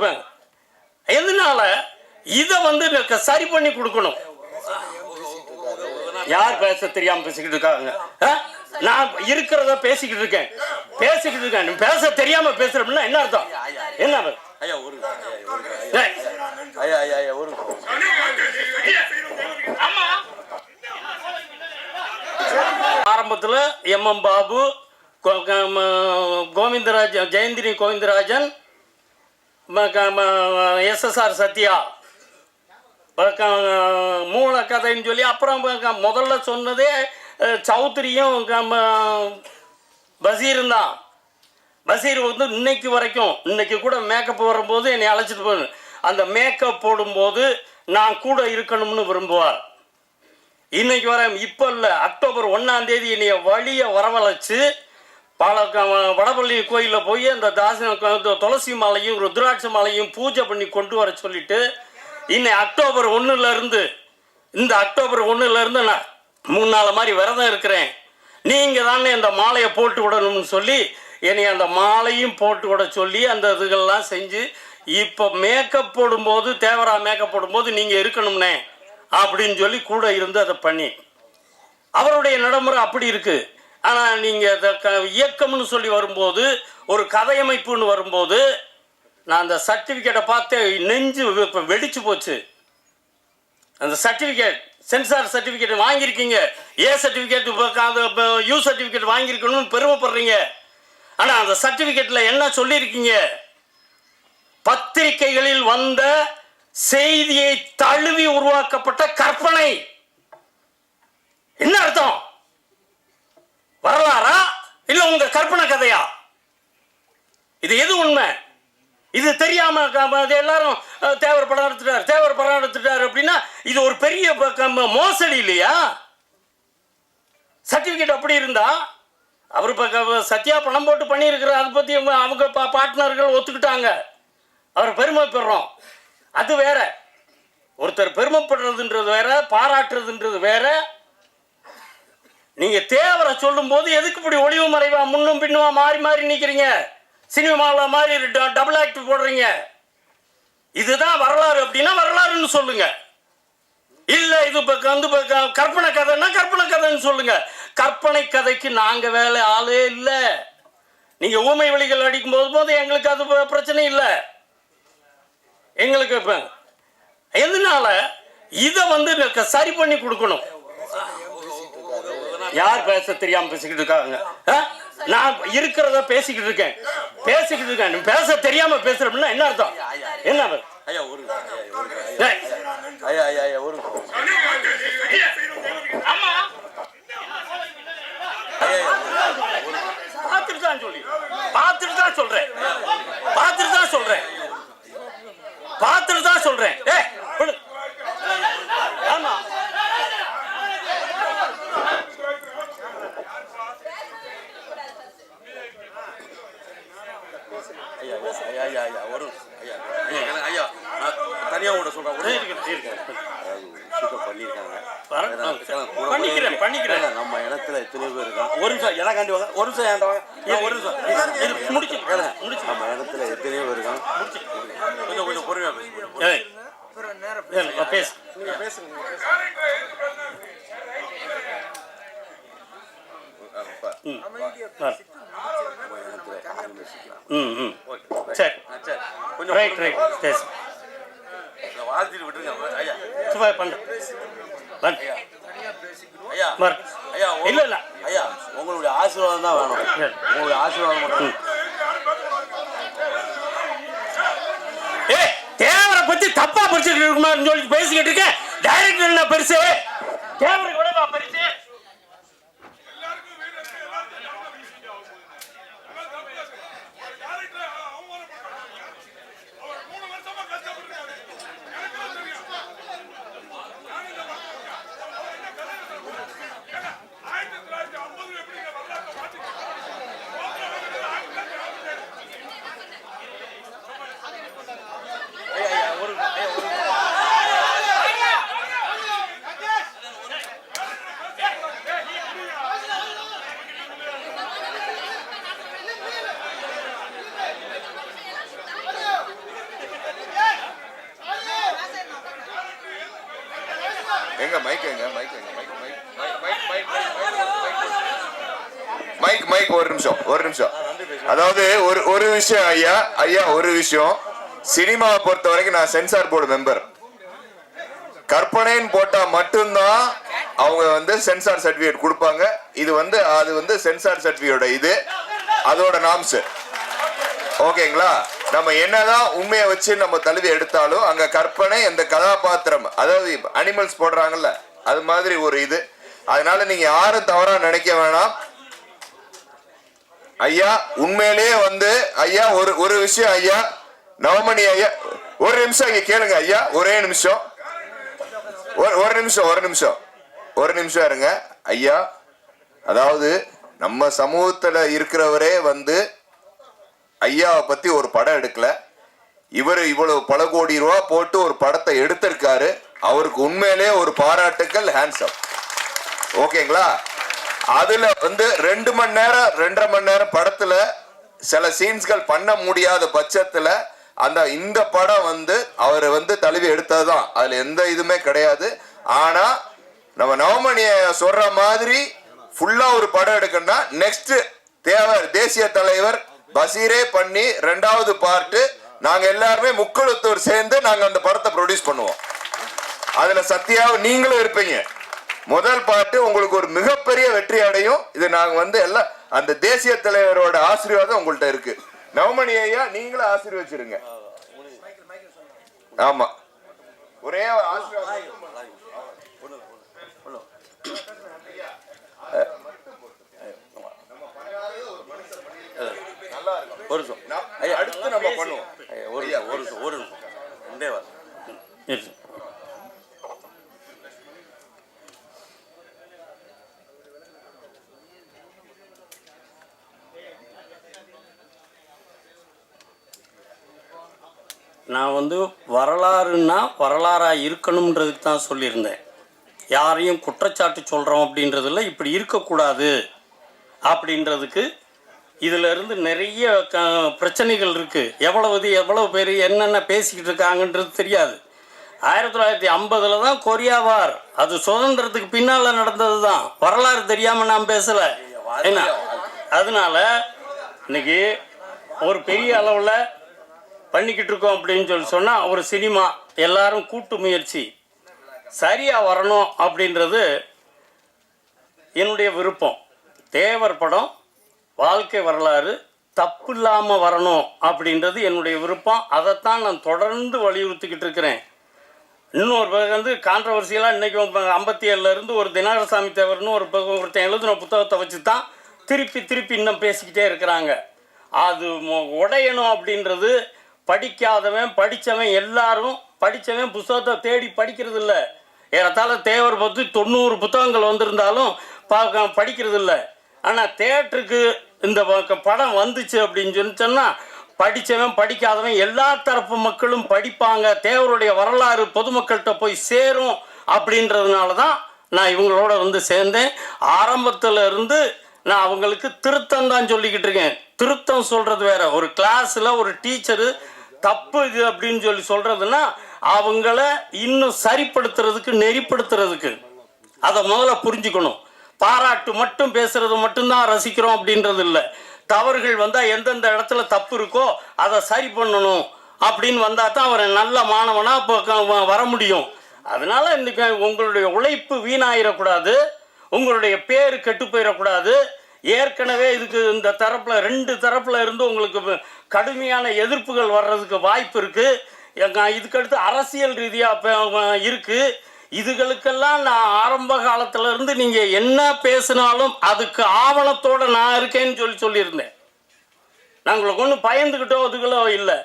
இப்ப எதனால? இதை வந்து சரி பண்ணி கொடுக்கணும். யார் பேச தெரியாம பேசிக்கிட்டு இருக்காங்க? நான் இருக்கிறத பேசிக்கிட்டு இருக்கேன். பேசிக்கிட்டு இருக்கேன். பேச தெரியாம பேசுறோம்னா என்ன அர்த்தம்? என்ன ஆரம்பத்துல M M Babu Govindarajan Jayanthri Govindarajan SSR Sathya. ப- க- மூல கதைன்னு சொல்லி அப்புறம் முதல்ல சொன்னதே சௌத்ரியும் க- ம- தான். வந்து இன்னைக்கு வரைக்கும் இன்னைக்கு கூட மேக்கப் வரும்போது என்னை அழைச்சிட்டு போய் அந்த மேக்கப் போடும்போது நான் கூட இருக்கணும்னு விரும்புவார். இன்னைக்கு வர இப்போ இல்லை அக்டோபர் ஒன்றாம் தேதி என்னைய வழியை வரவழைச்சு பல வடபள்ளி கோயிலில் போய் அந்த தாசன துளசி மாலையும் ருத்ராட்ச மாலையும் பூஜை பண்ணி கொண்டு வர சொல்லிட்டு இன்னை அக்டோபர் ஒன்றுலேருந்து இருந்து இந்த அக்டோபர் ஒன்றுலேருந்து இருந்து நான் மூணு நாள் மாதிரி விரதம் இருக்கிறேன். நீங்கள் தானே இந்த மாலையை போட்டு விடணும்னு சொல்லி என்னை அந்த மாலையும் போட்டு விட சொல்லி அந்த இதுகள்லாம் செஞ்சு இப்போ மேக்கப் போடும்போது தேவரா மேக்கப் போடும்போது நீங்கள் இருக்கணும்னே அப்படின்னு சொல்லி கூட இருந்து அதை பண்ணி. அவருடைய நடைமுறை அப்படி இருக்குது ஆனால் நீங்கள் இயக்கம்னு சொல்லி வரும்போது ஒரு கதையமைப்புன்னு வரும்போது நான் அந்த சர்டிஃபிகேட்டை பார்த்து நெஞ்சு வெடிச்சு போச்சு. அந்த சர்டிஃபிகேட் சென்சார் சர்டிஃபிகேட் வாங்கியிருக்கீங்க. ஏ சர்டிஃபிகேட் யூ சர்டிஃபிகேட் வாங்கியிருக்கணும்னு பெருமைப்படுறீங்க. ஆனால் அந்த சர்டிஃபிகேட்டில் என்ன சொல்லியிருக்கீங்க? பத்திரிகைகளில் வந்த செய்தியை தழுவி உருவாக்கப்பட்ட கற்பனை. என்ன அர்த்தம்? வரலாறா? இல்ல உங்க கற்பனை கதையா? இது எது உண்மை? இது தெரியாம அது எல்லாரும் தேவர் படம் எடுத்துட்டார் தேவர் படம் எடுத்துட்டார் அப்படின்னா இது ஒரு பெரிய ப- க- மோசடி இல்லையா? சர்டிபிகேட் அப்படி இருந்தா அவர் இப்போ சத்யா பணம் போட்டு பண்ணியிருக்கிறார் அதை பற்றி அவங்க அவங்க பா- பார்ட்னர்கள் ஒத்துக்கிட்டாங்க. அவர் பெருமைப்படுறோம். அது வேற. ஒருத்தர் பெருமைப்படுறதுன்றது வேற பாராட்டுறதுன்றது வேற. நீங்க தேவரை சொல்லும் போது எதுக்கு இப்படி ஒளிவு மறைவா முன்னும் பின்னுமா மாறி மாறி நிக்கிறீங்க? சினிமாவில் மாதிரி டபுள் ஆக்ட் போடுறீங்க. இதுதான் வரலாறு. அப்படின்னா வரலாறுன்னு சொல்லுங்க. இல்ல இது இப்ப வந்து கற்பனை கதைன்னா கற்பனை கதைன்னு சொல்லுங்க. கற்பனை கதைக்கு நாங்க வேலை ஆளே இல்லை. நீங்க ஊமை வழிகள் அடிக்கும் போது போது எங்களுக்கு அது பிரச்சனை இல்லை. எங்களுக்கு இப்ப எதனால இதை வந்து சரி பண்ணி கொடுக்கணும்? யார் பேச தெரியாம பேசிக்கிட்டு இருக்காங்க? நான் இருக்கிறத பேசிக்கிட்டு இருக்கேன் பேசிக்கிட்டு இருக்கேன் பேச தெரியாம பேசுறோம்னா என்ன அர்த்தம் என்ன? ஐயா ஒரு ஐயா ஐயா ஐயா ஒரு ஆமா பார்த்துட்டு தான் சொல்லி பார்த்துட்டு தான் சொல்றேன் பார்த்துட்டு தான் சொல்றேன் பார்த்துட்டு தான் சொல்றேன் ஏய் விடு. ஆமா ஐயா ஐயா ஐயா ஐயா ஒரு ஐயா ஐயா எனக்கு- ஐயா நான் தனியா கூட சொல்றேன் ஒரு இருக்கு, இருக்கு. சுத்தம் பண்ணியிருக்காங்க வர- ஏன்னா, ஏன்னா கூட பண்ணிக்கிறேன், பண்ணிக்கிறேன். நம்ம இனத்துல எத்தனை பேர் இருக்கான் ஒரு நிமிஷம் எனக்காண்டி வாங்க. ஒரு நிமிஷம் ஏன்டா வாங்க. ஒரு நிமிஷம். இது- முடிச்சு முடிச்சு நம்ம இடத்துல எத்தனையோ பேர் இருக்கான் கொஞ்சம் கொஞ்சம் பொறுமையா பேசுங்க பேசு. யாரும் பேசிக்கலாம் ம். ம் சரி. கொஞ்சம் ரைட் ரைட் பேசு. வாழ்த்திட்டு விட்டுருங்க ஐயா. சும்மா பண்ணு. பண்ணு ஐயா. ஐயா இல்ல இல்ல. ஐயா உங்களுடைய ஆசீர்வாதம் தான் வேணும். உங்களுடைய ஆசீர்வாதம் மட்டும். தேவரை பத்தி தப்பா படிச்சுட்டு இருக்குமான்னு சொல்லி பேசிக்கிட்டு இருக்கேன். டைரக்டர் என்ன பெருசு? தேவரை கூட பெருசு? மைக் மைக் ஒரு நிமிஷம் ஒரு நிமிஷம். அதாவது ஒரு ஒரு விஷயம் ஐயா ஐயா ஒரு விஷயம். சினிமாவை பொறுத்த வரைக்கும் நான் சென்சார் போர்டு மெம்பர் கற்பனைன்னு போட்டா மட்டும்தான் அவங்க வந்து சென்சார் சர்டிபிகேட் கொடுப்பாங்க. இது வந்து அது வந்து சென்சார் சர்டிபிகேட் இது. அதோட நாம்ஸ் ஓகேங்களா? நம்ம என்னதான் உண்மையை வச்சு நம்ம தழுவி எடுத்தாலும் அங்க கற்பனை அந்த கதாபாத்திரம் அதாவது அனிமல்ஸ் போடுறாங்கல்ல அது மாதிரி ஒரு இது. அதனால நீங்க யாரும் தவறா நினைக்க வேணாம். ஐயா உண்மையிலேயே வந்து ஐயா ஒரு ஒரு விஷயம் ஐயா நவமணி ஐயா ஒரு நிமிஷம் இங்க கேளுங்க ஐயா ஒரே நிமிஷம். ஒரு ஒரு நிமிஷம் ஒரு நிமிஷம். ஒரு நிமிஷம் இருங்க ஐயா. அதாவது நம்ம சமூகத்துல இருக்கிறவரே வந்து ஐயாவை பத்தி ஒரு படம் எடுக்கல. இவர் இவ்வளவு பல கோடி ரூபா போட்டு ஒரு படத்தை எடுத்திருக்காரு. அவருக்கு உண்மையிலே ஒரு பாராட்டுக்கள் ஹேண்ட்ஸப் ஓகேங்களா? அதுல வந்து ரெண்டு மணி நேரம் ரெண்டரை மணி நேரம் படத்துல சில சீன்ஸ்கள் பண்ண முடியாத பட்சத்துல அந்த இந்த படம் வந்து அவர் வந்து தழுவி எடுத்ததுதான். அதுல எந்த இதுவுமே கிடையாது. ஆனா நம்ம நவமணிய சொல்ற மாதிரி ஃபுல்லா ஒரு படம் எடுக்கணும்னா நெக்ஸ்ட் தேவர் தேசிய தலைவர் பசீரே பண்ணி ரெண்டாவது பார்ட்டு நாங்க எல்லாருமே முக்குளத்தூர் சேர்ந்து நாங்க அந்த படத்தை ப்ரொடியூஸ் பண்ணுவோம். அதுல சத்தியாவும் நீங்களும் இருப்பீங்க. முதல் பாட்டு உங்களுக்கு ஒரு மிகப்பெரிய வெற்றி அடையும். இது நாங்க வந்து எல்லாம் அந்த தேசிய தலைவரோட ஆசீர்வாதம் உங்கள்கிட்ட இருக்கு. நவமணி ஐயா நீங்களும் ஆசீர்வச்சிருங்க. ஆமா. ஒரே ஒரு நிமிஷம் ஐயா அடுத்து நம்ம பண்ணுவோம் ஐயா, ஒரு நிமிஷம் ஒரு நிமிஷம் ஒரு நிமிஷம். நான் வந்து வரலாறுன்னா வரலாறாக இருக்கணுன்றதுக்கு தான் சொல்லியிருந்தேன். யாரையும் குற்றச்சாட்டு சொல்கிறோம் அப்படின்றதுல இப்படி இருக்கக்கூடாது அப்படின்றதுக்கு இதில் இருந்து நிறைய க பிரச்சனைகள் இருக்குது எவ்வளவு எவ்வளவு பேர் என்னென்ன பேசிக்கிட்டு இருக்காங்கன்றது தெரியாது. ஆயிரத்தி தொள்ளாயிரத்தி ஐம்பதில் தான் கொரியா வார். அது சுதந்திரத்துக்கு பின்னால் நடந்தது தான். வரலாறு தெரியாமல் நான் பேசலை. என்ன? அதனால இன்னைக்கு ஒரு பெரிய அளவில் பண்ணிக்கிட்டு இருக்கோம் அப்படின்னு சொல்லி சொன்னால் ஒரு சினிமா எல்லாரும் கூட்டு முயற்சி. சரியாக வரணும் அப்படின்றது என்னுடைய விருப்பம். தேவர் படம் வாழ்க்கை வரலாறு தப்பு இல்லாமல் வரணும் அப்படின்றது என்னுடைய விருப்பம். அதைத்தான் நான் தொடர்ந்து வலியுறுத்திக்கிட்டு இருக்கிறேன். இன்னொரு பக்கம் வந்து கான்ட்ரவர்சியெல்லாம் இன்றைக்கி ஐம்பத்தி ஏழுலேருந்து ஒரு தினகரசாமி தேவர்னு ஒரு பக்கம் ஒருத்தன் எழுதின புத்தகத்தை வச்சு தான் திருப்பி திருப்பி இன்னும் பேசிக்கிட்டே இருக்கிறாங்க. அது உடையணும் அப்படின்றது படிக்காதவன் படித்தவன் எல்லாரும் படித்தவன் புத்தகத்தை தேடி படிக்கிறது இல்லை ஏறத்தாழ தேவர் பற்றி தொண்ணூறு புத்தகங்கள் வந்திருந்தாலும் பார்க்க படிக்கிறது இல்லை ஆனால் தேட்டருக்கு இந்த படம் வந்துச்சு அப்படின்னு சொல்லி சொன்னால் படித்தவன் படிக்காதவன் எல்லா தரப்பு மக்களும் படிப்பாங்க. தேவருடைய வரலாறு பொதுமக்கள்கிட்ட போய் சேரும் அப்படின்றதுனால தான் நான் இவங்களோட வந்து சேர்ந்தேன். ஆரம்பத்தில் இருந்து நான் அவங்களுக்கு திருத்தம் தான் சொல்லிக்கிட்டு இருக்கேன். திருத்தம் சொல்கிறது வேற. ஒரு கிளாஸில் ஒரு டீச்சரு தப்பு இது அப்படின்னு சொல்லி சொல்றதுன்னா அவங்கள இன்னும் சரிப்படுத்துறதுக்கு நெறிப்படுத்துறதுக்கு. அதை முதல்ல புரிஞ்சுக்கணும். பாராட்டு மட்டும் பேசுறது மட்டும்தான் ரசிக்கிறோம் அப்படின்றது இல்லை. தவறுகள் வந்தால் எந்தெந்த இடத்துல தப்பு இருக்கோ அதை சரி பண்ணணும் அப்படின்னு வந்தால் தான் அவரை நல்ல மாணவனாக இப்போ வர முடியும். அதனால இன்னைக்கு உங்களுடைய உழைப்பு வீணாயிடக்கூடாது உங்களுடைய பேர் கெட்டு போயிடக்கூடாது ஏற்கனவே இதுக்கு இந்த தரப்பில் ரெண்டு தரப்பில் இருந்து உங்களுக்கு கடுமையான எதிர்ப்புகள் வர்றதுக்கு வாய்ப்பு இருக்குது இதுக்கடுத்து அரசியல் ரீதியாக இருக்குது இதுகளுக்கெல்லாம் நான் ஆரம்ப காலத்துல இருந்து நீங்க என்ன பேசினாலும் அதுக்கு ஆவணத்தோட நான் இருக்கேன்னு சொல்லி சொல்லியிருந்தேன். நாங்களுக்கு ஒன்றும் பயந்துக்கிட்டோ அதுகளோ இல்லை.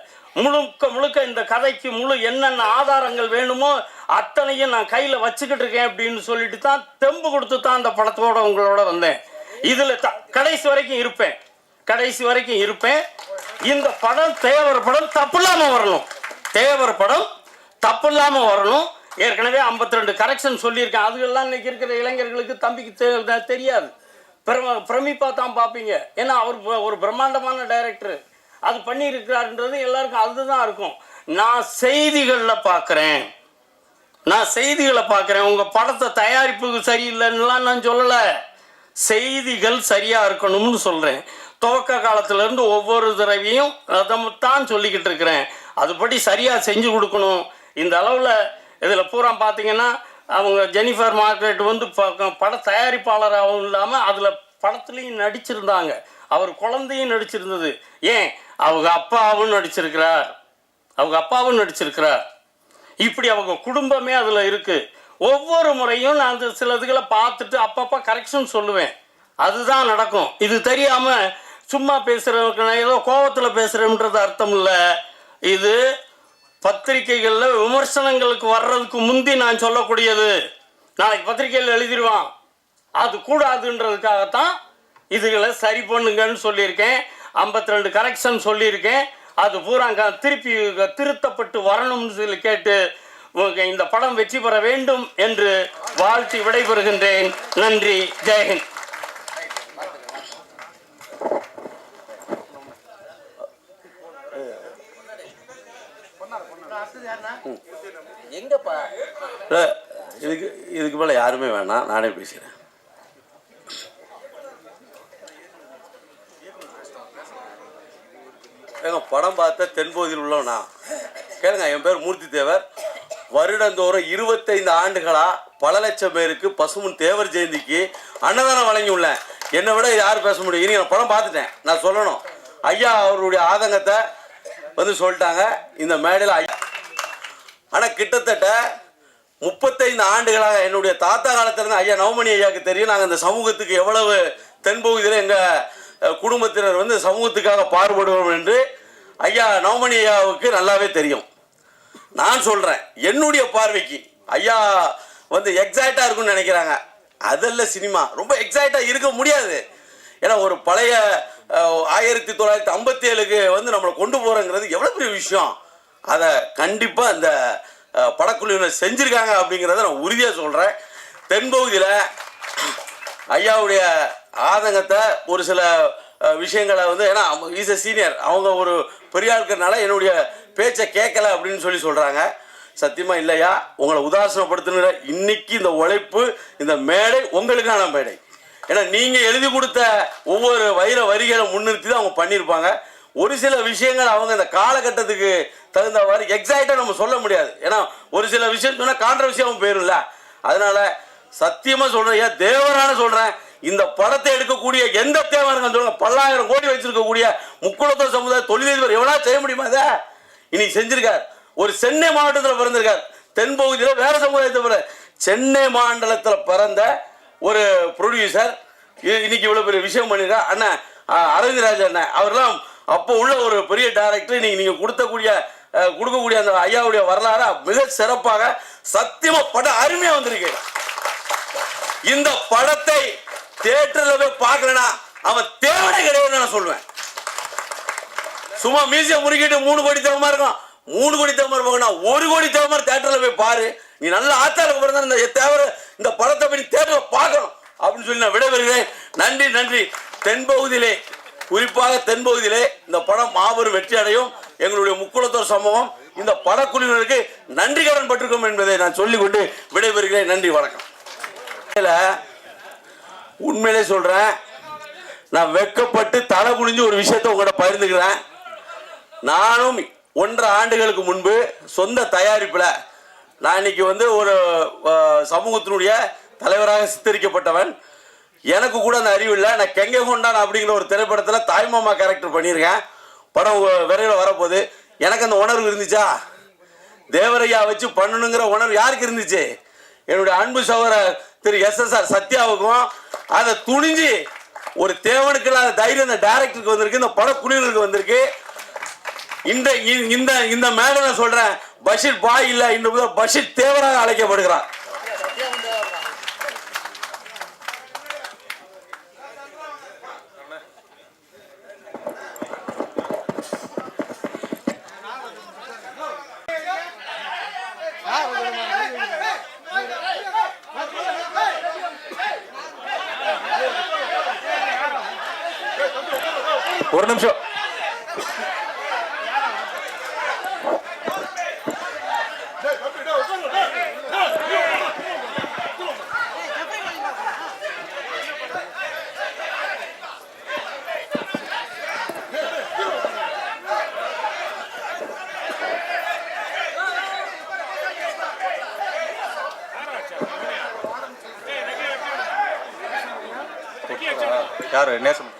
முழுக்க முழுக்க இந்த கதைக்கு முழு என்னென்ன ஆதாரங்கள் வேணுமோ அத்தனையும் நான் கையில் வச்சுக்கிட்டு இருக்கேன் அப்படின்னு சொல்லிட்டு தான் தெம்பு கொடுத்து தான் அந்த படத்தோட உங்களோட வந்தேன். இதில் த கடைசி வரைக்கும் இருப்பேன். கடைசி வரைக்கும் இருப்பேன். இந்த படம் தேவர் படம் தப்பு இல்லாமல் வரணும். தேவர் படம் தப்பு இல்லாமல் வரணும். ஏற்கனவே 52 ரெண்டு கரெக்ஷன் சொல்லியிருக்கேன். அதுகெல்லாம் இன்னைக்கு இருக்கிற இளைஞர்களுக்கு தம்பிக்கு தெரியாது. பிரம பிரமிப்பா தான் பார்ப்பீங்க. ஏன்னா அவர் ப- ஒரு பிரம்மாண்டமான டைரக்டர் அது பண்ணியிருக்கிறாருன்றது எல்லாருக்கும் அதுதான் இருக்கும். நான் செய்திகளில் பார்க்குறேன். நான் செய்திகளை பார்க்குறேன். உங்கள் படத்தை தயாரிப்புக்கு சரியில்லைன்னுலாம் நான் சொல்லலை. செய்திகள் சரியாக இருக்கணும்னு சொல்கிறேன் துவக்க காலத்திலேருந்து ஒவ்வொரு தடவையும் அதை தான் சொல்லிக்கிட்டு இருக்கிறேன். அதுபடி சரியாக செஞ்சு கொடுக்கணும். இந்த அளவில் இதில் பூரா பார்த்தீங்கன்னா அவங்க ஜெனிஃபர் மார்க்ரெட் வந்து பட தயாரிப்பாளராகவும் இல்லாமல் அதில் படத்துலையும் நடிச்சிருந்தாங்க. அவர் குழந்தையும் நடிச்சிருந்தது. ஏன்? அவங்க அப்பாவும் நடிச்சிருக்கிறார். அவங்க அப்பாவும் நடிச்சிருக்கிறார். இப்படி அவங்க குடும்பமே அதில் இருக்குது ஒவ்வொரு முறையும் நான் அந்த சில இதுகளை பார்த்துட்டு அப்பப்போ கரெக்ஷன் சொல்லுவேன். அதுதான் நடக்கும். இது தெரியாமல் சும்மா பேசுகிறவங்க நான் ஏதோ கோபத்தில் பேசுகிறேன்றது அர்த்தம் இல்லை. இது பத்திரிகைகளில் விமர்சனங்களுக்கு வர்றதுக்கு முந்தி நான் சொல்லக்கூடியது. நாளைக்கு பத்திரிகையில் எழுதிடுவான் அது கூடாதுன்றதுக்காகத்தான் இதுகளை சரி பண்ணுங்கன்னு சொல்லியிருக்கேன். 52 ரெண்டு கரெக்ஷன் சொல்லியிருக்கேன். அது பூரா திருப்பி திருத்தப்பட்டு வரணும்னு சொல்லி கேட்டு இந்த படம் வெற்றி பெற வேண்டும் என்று வாழ்த்தி விடைபெறுகின்றேன். நன்றி ஜெயஹிந்த் இதுக்கு இதுக்கு மேலே யாருமே வேணாம். நானே பேசுகிறேன் படம் பார்த்த தென்பகுதியில் உள்ளவனா? கேளுங்க என் பேர் மூர்த்தி தேவர். வருடந்தோறும் இருபத்தைந்து ஆண்டுகளா பல லட்சம் பேருக்கு பசுமன் தேவர் ஜெயந்திக்கு அன்னதானம் வழங்கி உள்ளேன் என்னை விட யார் பேச முடியும். இனி நான் படம் பார்த்துட்டேன். நான் சொல்லணும். ஐயா அவருடைய ஆதங்கத்தை வந்து சொல்லிட்டாங்க. இந்த மேடையில் ஐயா. ஆனால் கிட்டத்தட்ட முப்பத்தைந்து ஆண்டுகளாக என்னுடைய தாத்தா காலத்திலிருந்து ஐயா நவமணி ஐயாவுக்கு தெரியும். நாங்கள் இந்த சமூகத்துக்கு எவ்வளவு தென்பகுதியில் எங்கள் குடும்பத்தினர் வந்து சமூகத்துக்காக பாடுபடுவோம் என்று ஐயா நவமணி ஐயாவுக்கு நல்லாவே தெரியும். நான் சொல்கிறேன் என்னுடைய பார்வைக்கு. ஐயா வந்து எக்ஸைட்டாக இருக்கும்னு நினைக்கிறாங்க. அதெல்லாம் சினிமா. ரொம்ப எக்ஸைட்டாக இருக்க முடியாது. ஏன்னா ஒரு பழைய ஆயிரத்தி தொள்ளாயிரத்தி ஐம்பத்தி ஏழுக்கு வந்து நம்மளை கொண்டு போகிறோங்கிறது எவ்வளோ பெரிய விஷயம். அதை கண்டிப்பாக அந்த படக்குழுவினர் செஞ்சுருக்காங்க அப்படிங்கிறத நான் உறுதியாக சொல்கிறேன் தென்பகுதியில் ஐயாவுடைய ஆதங்கத்தை ஒரு சில விஷயங்களை வந்து ஏன்னா இஸ் எ சீனியர் அவங்க ஒரு பெரிய என்னுடைய பேச்சை கேட்கல அப்படின்னு சொல்லி சொல்கிறாங்க சத்தியமாக இல்லையா? உங்களை உதாசனப்படுத்துகிற இன்னைக்கு இந்த உழைப்பு இந்த மேடை உங்களுக்கான மேடை. ஏன்னா நீங்கள் எழுதி கொடுத்த ஒவ்வொரு வைர வரிகளை முன்னிறுத்தி தான் அவங்க பண்ணியிருப்பாங்க. ஒரு சில விஷயங்கள் அவங்க இந்த காலகட்டத்துக்கு தகுந்தவாறு எக்ஸாக்டாக நம்ம சொல்ல முடியாது. ஏன்னா ஒரு சில விஷயம் சொன்னால் கான்ட்ரவர்சியாகவும் போயிரும்ல. அதனால் சத்தியமாக சொல்கிறேன் ஏன் தேவரான சொல்கிறேன் இந்த படத்தை எடுக்கக்கூடிய எந்த தேவருங்க சொல்லுங்கள் பல்லாயிரம் கோடி வச்சிருக்கக்கூடிய முக்குளத்தோர் சமுதாய தொழிலதிபர் எவ்வளோ செய்ய முடியுமா அதை இன்னைக்கு செஞ்சிருக்கார். ஒரு சென்னை மாவட்டத்தில் பிறந்திருக்கார். தென்பகுதியில் வேற சமுதாயத்தை பிற சென்னை மாநிலத்தில் பிறந்த ஒரு ப்ரொடியூசர் இன்னைக்கு இவ்வளோ பெரிய விஷயம் பண்ணியிருக்கார் அண்ணன் அரவிந்தராஜ் அண்ணன் அவர்லாம் அப்போ உள்ள ஒரு பெரிய டேரக்டர் இன்னைக்கு நீங்கள் கொடுத்தக்கூடிய கொடுக்கக்கூடிய அந்த ஐயாவுடைய வரலாறு மிக சிறப்பாக சத்தியமா படம் அருமையாக வந்திருக்கு. இந்த படத்தை தேட்டரில் போய் பார்க்கலனா அவன் தேவனே கிடையாதுன்னு நான் சொல்லுவேன் சும்மா மியூசியம் முறுக்கிட்டு மூணு கோடி தேவமா இருக்கும். மூணு கோடி தேவமா இருப்பாங்கன்னா ஒரு கோடி தேவமா தேட்டரில் போய் பாரு. நீ நல்ல ஆத்தாளுக்கு பிறந்த இந்த தேவர இந்த படத்தை போய் தியேட்டர்ல பார்க்கணும். அப்படின்னு சொல்லி நான் விடைபெறுகிறேன். நன்றி நன்றி. தென்பகுதியிலே குறிப்பாக தென்பகுதியிலே இந்த படம் மாபெரும் வெற்றி அடையும். எங்களுடைய முக்குளத்தோர் சம்பவம் இந்த படக்குழுவினருக்கு நன்றி கடன் பட்டிருக்கும் என்பதை நான் சொல்லிக்கொண்டு விடைபெறுகிறேன். நன்றி வணக்கம். உண்மையிலே சொல்றேன். நான் வெக்கப்பட்டு தலை குனிஞ்சு ஒரு விஷயத்தை உங்கள்கிட்ட பகிர்ந்துக்கிறேன். நானும் ஒன்றரை ஆண்டுகளுக்கு முன்பு சொந்த தயாரிப்பில் நான் இன்னைக்கு வந்து ஒரு சமூகத்தினுடைய தலைவராக சித்தரிக்கப்பட்டவன். எனக்கு கூட அந்த அறிவு இல்லை. நான் கெங்கை கொண்டான் அப்படிங்கிற ஒரு திரைப்படத்தில் தாய்மாமா கேரக்டர் பண்ணியிருக்கேன். படம் விரைவில் வரப்போகுது. எனக்கு அந்த உணர்வு இருந்துச்சா? தேவரையா வச்சு பண்ணணுங்கிற உணர்வு யாருக்கு இருந்துச்சு? என்னுடைய அன்பு சகோதரர் திரு எஸ் எஸ்ஆர் சத்யாவுக்கும் அதை துணிஞ்சு ஒரு தேவனுக்கு இல்லாத தைரியம் இந்த டேரக்டருக்கு வந்திருக்கு. இந்த படக்குழுவினருக்கு வந்திருக்கு. இந்த இ- இந்த இந்த மேடம் நான் சொல்றேன் பஷீர் பாய் இல்ல இந்த பஷீர் தேவராக அழைக்கப்படுகிறார். ஒரு நிமிஷம். நேசம்.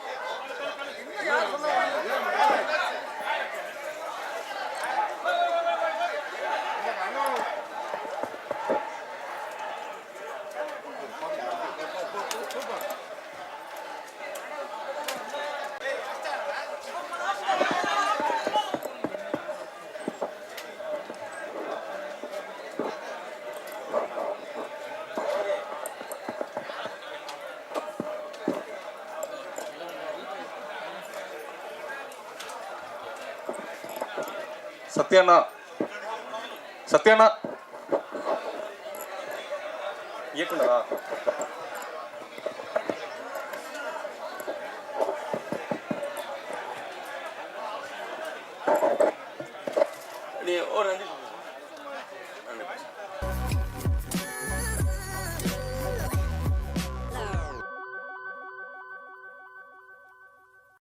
சத்யாண்ணா சத்யாண்ணா இயக்குனரா?